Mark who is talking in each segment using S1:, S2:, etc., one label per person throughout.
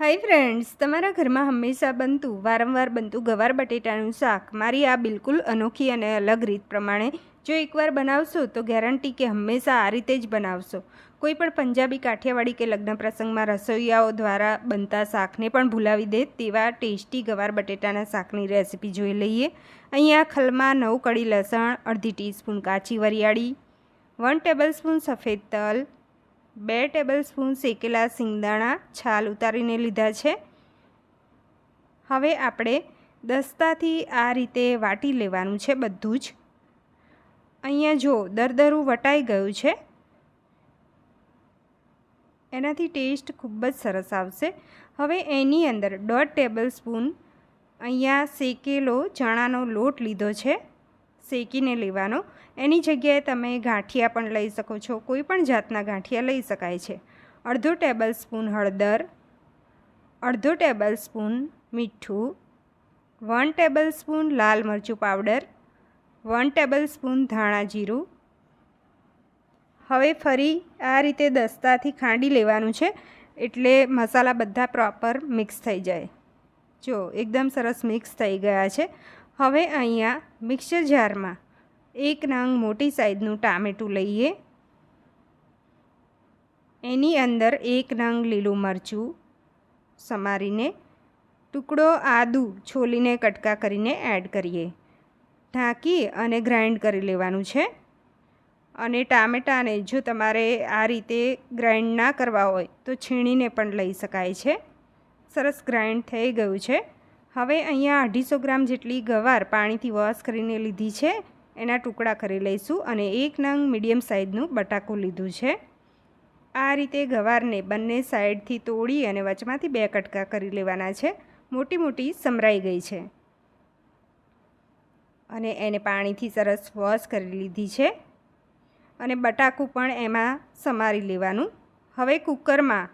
S1: Hi friends, તમારા ઘરમાં હંમેશા બનતું, વારંવાર બનતું ગવાર બટેટાનું શાક મારી આ બિલકુલ અનોખી અને અલગ રીત પ્રમાણે જો એકવાર બનાવશો તો ગેરંટી કે હંમેશા આ રીતે જ બનાવશો. કોઈ પણ પંજાબી કાઠિયાવાડી કે લગ્ન પ્રસંગમાં રસોઈયાઓ દ્વારા બનતા શાકને પણ ભૂલાવી દે તેવા ટેસ્ટી ગવાર બટેટાના શાકની રેસીપી જોઈ લઈએ. અહીંયા ખલમાં નવ કડી લસણ, અડધી ટીસ્પૂન કાચી વરિયાળી, વન ટેબલસ્પૂન સફેદ તલ બે ટેબલસ્પૂન શેકેલા સિંગદાણા છાલ ઉતારીને લીધા છે. હવે આપણે દસ્તાથી આ રીતે વાટી લેવાનું છે બધું જ. અહીંયા જો દરદરું વટાઈ ગયું છે, એનાથી ટેસ્ટ ખૂબ જ સરસ આવશે. હવે એની અંદર દોઢ ટેબલ સ્પૂન અહીંયા શેકેલો ચણાનો લોટ લીધો છે. શેકીને લેવાનો. એની જગ્યાએ તમે ગાંઠિયા પણ લઈ શકો છો. કોઈ પણ જાતના ગાંઠિયા લઈ શકાય છે. અડધો ટેબલ સ્પૂન હળદર, અડધો ટેબલ સ્પૂન મીઠું, વન ટેબલ સ્પૂન લાલ મરચું પાવડર, વન ટેબલ સ્પૂન ધાણા જીરું. હવે ફરી આ રીતે દસ્તાથી ખાંડી લેવાનું છે એટલે મસાલા બધા પ્રોપર મિક્સ થઈ જાય. જો, એકદમ સરસ મિક્સ થઈ ગયા છે. હવે અહીંયા મિક્સર જારમાં એક નંગ મોટી સાઈઝનું ટામેટું લઈએ. એની અંદર એક નંગ લીલું મરચું સમારીને ટુકડો આદું છોલીને કટકા કરીને એડ કરીએ. ઢાંકી અને ગ્રાઇન્ડ કરી લેવાનું છે. અને ટામેટાને જો તમારે આ રીતે ગ્રાઇન્ડ ના કરવા હોય તો છીણીને પણ લઈ શકાય છે. સરસ ગ્રાઇન્ડ થઈ ગયું છે. હવે અહીંયા અઢીસો ગ્રામ જેટલી ગવાર પાણીથી વોશ કરીને લીધી છે. એના ટુકડા કરી લઈશું અને એક નંગ મીડિયમ સાઇઝનું બટાકું લીધું છે. આ રીતે ગવારને બંને સાઈડથી તોડી અને વચમાંથી બે કટકા કરી લેવાના છે. મોટી મોટી સમરાઈ ગઈ છે. અને એને પાણીથી સરસ વોશ કરી લીધી છે. અને બટાકું પણ એમાં સમારી લેવાનું. હવે કુકરમાં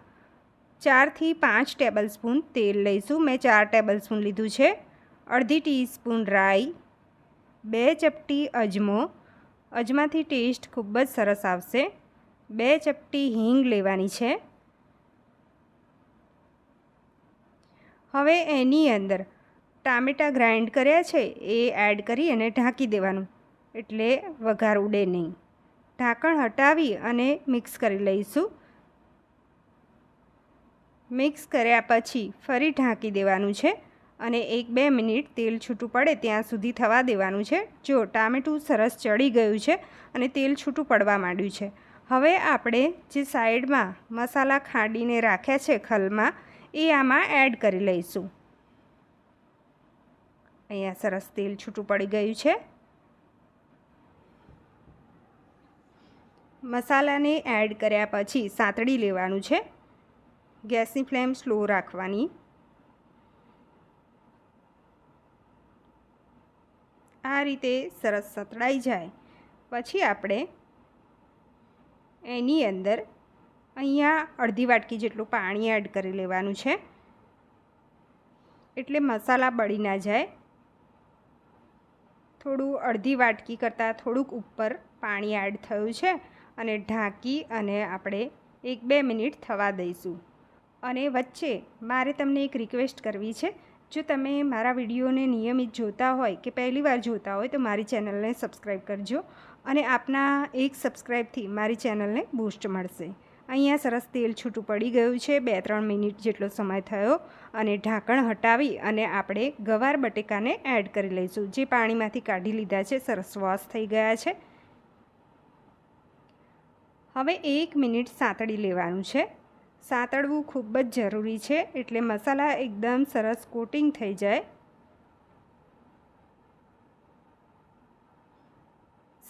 S1: ચારથી પાંચ ટેબલ સ્પૂન તેલ લઈશું. મેં ચાર ટેબલ સ્પૂન લીધું છે. અડધી ટીસ્પૂન રાઈ, બે ચપટી અજમો. અજમાથી ટેસ્ટ ખૂબ જ સરસ આવશે. બે ચપટી હિંગ લેવાની છે. હવે એની અંદર ટામેટાં ગ્રાઇન્ડ કર્યા છે. એ એડ કરી અને ઢાંકી દેવાનું. એટલે વઘાર ઉડે નહીં. ઢાંકણ હટાવી અને મિક્સ કરી લઈશું. મિક્સ કર્યા પછી ફરી ઢાંકી દેવાનું છે અને એક બે મિનિટ તેલ છૂટું પડે ત્યાં સુધી થવા દેવાનું છે. જો ટામેટું સરસ ચડી ગયું છે અને તેલ છૂટું પડવા માંડ્યું છે. હવે આપણે જે સાઈડમાં મસાલા ખાંડીને રાખ્યા છે ખલમાં, એ આમાં એડ કરી લઈશું. અહીંયા સરસ તેલ છૂટું પડી ગયું છે. મસાલાને એડ કર્યા પછી સાંતળી લેવાનું છે. ગેસની ફ્લેમ સ્લો રાખવાની. આ રીતે સરસ સતળાઈ જાય. પછી આપણે એની અંદર અહીંયા અડધી વાટકી જેટલું પાણી એડ કરી લેવાનું છે. એટલે મસાલા બળી ના જાય. થોડું અડધી વાટકી કરતાં થોડુંક ઉપર પાણી એડ થયું છે અને ઢાંકી અને આપણે એક બે મિનિટ થવા દઈશું. અને વચ્ચે મારે તમને એક રિક્વેસ્ટ કરવી છે. જો તમે મારા વિડીયોને નિયમિત જોતા હોય કે પહેલી વાર જોતા હોય તો મારી ચેનલને સબસ્ક્રાઈબ કરજો અને આપના એક સબસ્ક્રાઈબથી મારી ચેનલને બૂસ્ટ મળશે. અહીંયા સરસ તેલ છૂટું પડી ગયું છે બે ત્રણ મિનિટ જેટલો સમય થયો અને ઢાંકણ હટાવી અને આપણે ગવાર બટેકાને એડ કરી લઈશું. જે પાણીમાંથી કાઢી લીધા છે, સરસ વોશ થઈ ગયા છે. હવે એક મિનિટ સાંતળી લેવાનું છે. સાંતળવું ખૂબ જ જરૂરી છે એટલે મસાલા એકદમ સરસ કોટિંગ થઈ જાય.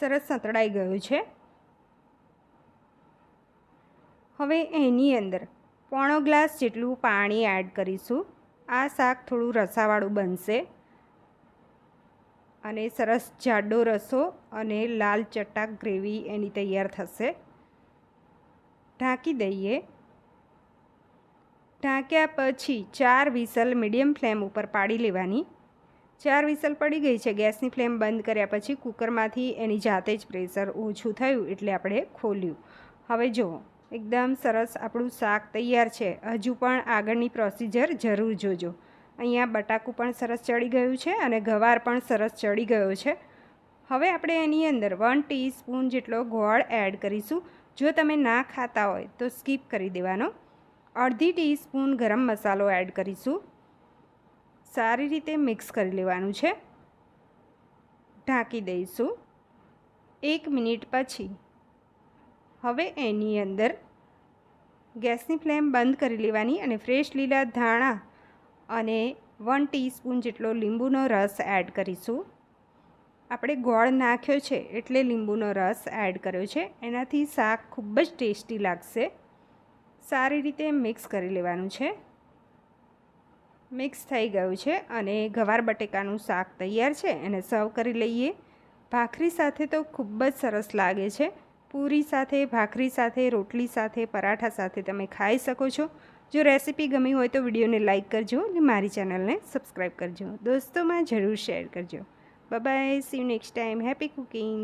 S1: સરસ સંતળાઈ ગયું છે. હવે એની અંદર પોણો ગ્લાસ જેટલું પાણી એડ કરીશું. આ શાક થોડું રસાવાળું બનશે. અને સરસ જાડો રસો અને લાલ ચટાક ગ્રેવી એની તૈયાર થશે. ઢાંકી દઈએ. ઢાંક્યા પછી ચાર વિસલ મીડિયમ ફ્લેમ ઉપર પાડી લેવાની. ચાર વિસલ પડી ગઈ છે. ગેસની ફ્લેમ બંધ કર્યા પછી કુકરમાંથી એની જાતે જ પ્રેશર ઓછું થયું એટલે આપણે ખોલ્યું. હવે જુઓ એકદમ સરસ આપણું શાક તૈયાર છે. હજુ પણ આગળની પ્રોસીજર જરૂર જોજો. અહીંયા બટાકું પણ સરસ ચડી ગયું છે અને ગવાર પણ સરસ ચડી ગયો છે. હવે આપણે એની અંદર વન ટીસ્પૂન જેટલો ગોળ એડ કરીશું. જો તમે ના ખાતા હોય તો સ્કીપ કરી દેવાનો. અડધી ટીસ્પૂન ગરમ મસાલો એડ કરીશું. સારી રીતે મિક્સ કરી લેવાનું છે. ઢાંકી દઈશું. એક મિનિટ પછી. હવે એની અંદર ગેસની ફ્લેમ બંધ કરી લેવાની અને ફ્રેશ લીલા ધાણા અને વન ટીસ્પૂન જેટલો લીંબુનો રસ એડ કરીશું. આપણે ગોળ નાખ્યો છે એટલે લીંબુનો રસ એડ કર્યો છે. એનાથી શાક ખૂબ જ ટેસ્ટી લાગશે. સારી રીતે મિક્સ કરી લેવાનું છે. મિક્સ થઈ ગયું છે અને ગવાર બટેકાનું શાક તૈયાર છે. એને સર્વ કરી લઈએ. ભાખરી સાથે તો ખૂબ જ સરસ લાગે છે. પૂરી સાથે, ભાખરી સાથે, રોટલી સાથે, પરાઠા સાથે તમે ખાઈ શકો છો. જો રેસીપી ગમી હોય તો વિડીયોને લાઇક કરજો અને મારી ચેનલને સબસ્ક્રાઈબ કરજો. દોસ્તોમાં જરૂર શેર કરજો. Bye see next time happy cooking